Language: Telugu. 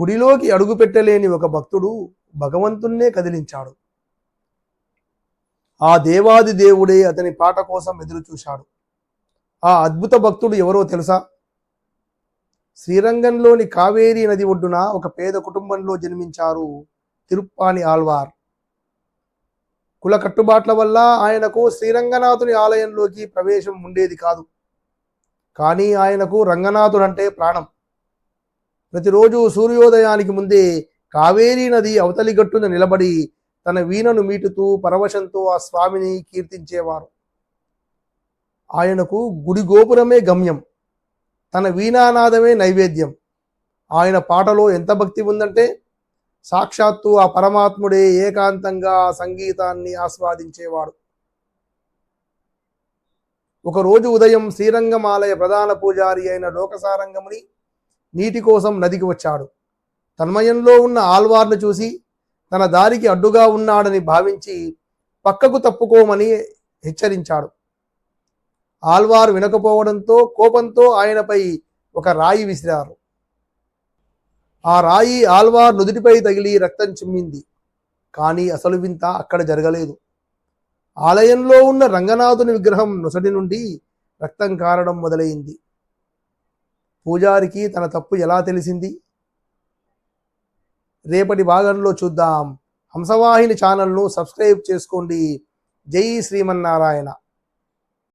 గుడిలోకి అడుగుపెట్టలేని ఒక భక్తుడు భగవంతున్నే కదిలించాడు. ఆ దేవాది దేవుడే అతని పాట కోసం ఎదురు చూశాడు. ఆ అద్భుత భక్తుడు ఎవరో తెలుసా? శ్రీరంగంలోని కావేరీ నది ఒడ్డున ఒక పేద కుటుంబంలో జన్మించారు తిరుప్పాని ఆల్వార్ కుల కట్టుబాట్ల వల్ల ఆయనకు శ్రీరంగనాథుని ఆలయంలోకి ప్రవేశం ఉండేది కాదు. కానీ ఆయనకు రంగనాథుడంటే ప్రాణం. ప్రతిరోజు సూర్యోదయానికి ముందే కావేరీ నది అవతలి గట్టున నిలబడి తన వీణను మీటుతూ పరవశంతో ఆ స్వామిని కీర్తించేవారు. ఆయనకు గుడి గోపురమే గమ్యం తన వీణానాదమే నైవేద్యం. ఆయన పాటలో ఎంత భక్తి ఉందంటే సాక్షాత్తు ఆ పరమాత్ముడే ఏకాంతంగా సంగీతాన్ని ఆస్వాదించేవాడు. ఒకరోజు ఉదయం శ్రీరంగమాలయ ప్రధాన పూజారి అయిన లోకసారంగముని నీటి కోసం నదికి వచ్చాడు. తన్మయంలో ఉన్న ఆల్వార్ను చూసి తన దారికి అడ్డుగా ఉన్నాడని భావించి పక్కకు తప్పుకోమని హెచ్చరించాడు. ఆల్వార్ వినకపోవడంతో కోపంతో ఆయనపై ఒక రాయి విసిరారు. ఆ రాయి ఆల్వార్ నుదుటిపై తగిలి రక్తం చిమ్మింది. కానీ అసలు వింత అక్కడ జరగలేదు. ఆలయంలో ఉన్న రంగనాథుని విగ్రహం నొసటి నుండి రక్తం కారడం మొదలైంది. పూజారికి తన తప్పు ఎలా తెలిసింది? రేపటి భాగంలో చూద్దాం. హంసవాహిని ఛానల్ను సబ్స్క్రైబ్ చేసుకోండి. జై శ్రీమన్నారాయణ.